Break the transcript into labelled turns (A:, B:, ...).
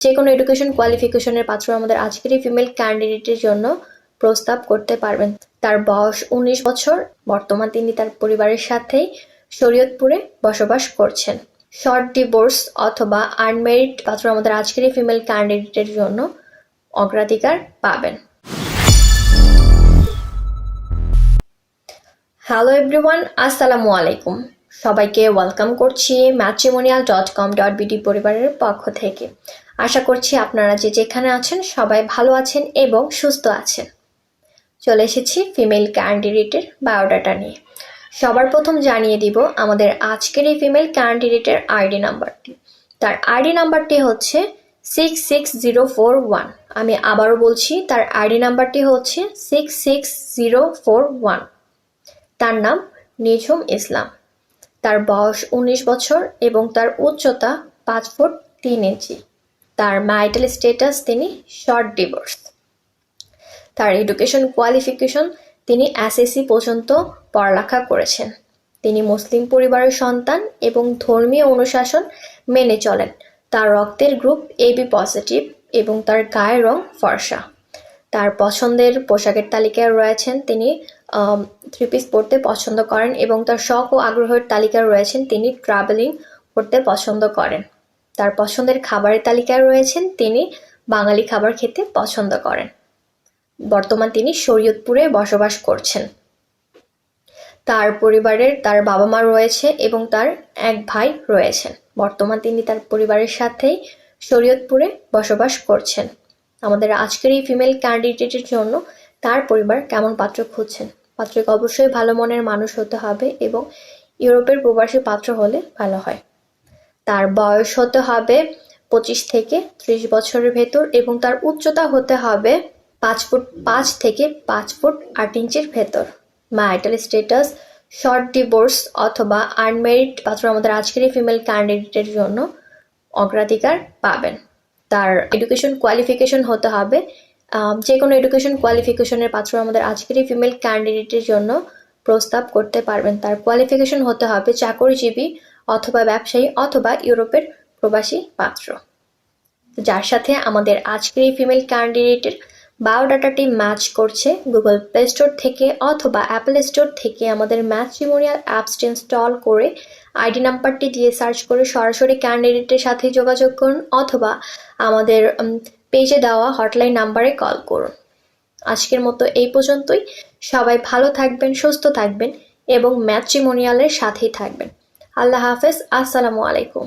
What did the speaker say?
A: যে কোনো এডুকেশন কোয়ালিফিকেশনের পাত্র আমাদের আজকের এই ফিমেল ক্যান্ডিডেটের জন্য প্রস্তাব করতে পারবেন। তার বয়স উনিশ বছর, বর্তমান তিনি তার পরিবারের সাথেই শরীয়তপুরে বসবাস করছেন। শর্ট ডিভোর্স অথবা আনমেরিড পাত্র আমাদের আজকের এই ফিমেল ক্যান্ডিডেটের জন্য অগ্রাধিকার পাবেন। হ্যালো এভরিওয়ান আসসালামু আলাইকুম। সবাইকে ওয়েলকাম করছি matrimonial dot com dot BD পরিবারের পক্ষ থেকে। আশা করছি আপনারা যে যেখানে আছেন সবাই ভালো আছেন এবং সুস্থ আছেন। চলে এসেছি ফিমেল ক্যান্ডিডেটের বায়োডাটা নিয়ে। সবার প্রথম জানিয়ে দিব আমাদের আজকের এই ফিমেল ক্যান্ডিডেটের আইডি নাম্বারটি। তার আইডি নাম্বারটি হচ্ছে six six zero four one আমি আবারও বলছি, তার আইডি নাম্বারটি হচ্ছে six six zero four one তার নাম নিঝুম ইসলাম। তার বয়স উনিশ বছর এবং তার উচ্চতা পাঁচ ফুট তিন ইঞ্চি। তার ম্যারিটাল স্টেটাস তিনি শর্ট ডিভোর্স তার এডুকেশন কোয়ালিফিকেশন তিনি এসএসসি পর্যন্ত পড়ালেখা করেছেন। তিনি মুসলিম পরিবারের সন্তান এবং ধর্মীয় অনুশাসন মেনে চলেন। তার রক্তের গ্রুপ এবি পজিটিভ এবং তার গায়ের রং ফর্সা। তার পছন্দের পোশাকের তালিকায় রয়েছেন তিনি থ্রি পিস পরতে পছন্দ করেন এবং তার শখ ও আগ্রহের তালিকায় রয়েছেন তিনি ট্রাভেলিং করতে পছন্দ করেন। তার পছন্দের খাবারের তালিকায় রয়েছেন তিনি বাঙালি খাবার খেতে পছন্দ করেন। বর্তমান তিনি শরীয়তপুরে বসবাস করছেন। তার পরিবারের তার বাবা মা রয়েছে এবং তার এক ভাই রয়েছেন। বর্তমান তিনি তার পরিবারের সাথেই শরীয়তপুরে বসবাস করছেন। আমাদের আজকের এই ফিমেল ক্যান্ডিডেটের জন্য তার পরিবার কেমন পাত্র খুঁজছেন? পাত্রকে অবশ্যই ভালো মনের মানুষ হতে হবে এবং ইউরোপের প্রবাসী পাত্র হলে ভালো হয়। তার বয়স হতে হবে পঁচিশ থেকে ত্রিশ বছরের ভেতর এবং তার উচ্চতা হতে হবে পাঁচ ফুট পাঁচ থেকে পাঁচ ফুট আট ইঞ্চির ভেতর। ম্যারিটাল স্টেটাস শর্ট ডিভোর্স অথবা আনমেরিড পাত্র আমাদের আজকের এই ফিমেল ক্যান্ডিডেটের জন্য অগ্রাধিকার পাবেন। তার এডুকেশন কোয়ালিফিকেশন হতে হবে যে কোনো এডুকেশন কোয়ালিফিকেশনের পাত্র আমাদের আজকের এই ফিমেল ক্যান্ডিডেটের জন্য প্রস্তাব করতে পারবেন। তার কোয়ালিফিকেশন হতে হবে চাকরিজীবী অথবা ব্যবসায়ী অথবা ইউরোপের প্রবাসী পাত্র। যার সাথে আমাদের আজকের এই ফিমেল ক্যান্ডিডেটের বায়োডাটাটি ম্যাচ করছে গুগল প্লে স্টোর থেকে অথবা অ্যাপল স্টোর থেকে আমাদের ম্যাট্রিমোনিয়াল অ্যাপসটি ইনস্টল করে আইডি নাম্বারটি দিয়ে সার্চ করে সরাসরি ক্যান্ডিডেটের সাথে যোগাযোগ করুন অথবা আমাদের পেজে দেওয়া হটলাইন নাম্বারে কল করুন। আজকের মতো এই পর্যন্তই। সবাই ভালো থাকবেন, সুস্থ থাকবেন এবং ম্যাট্রিমোনিয়ালের সাথেই থাকবেন। আল্লাহ হাফেজ, আসসালামু আলাইকুম।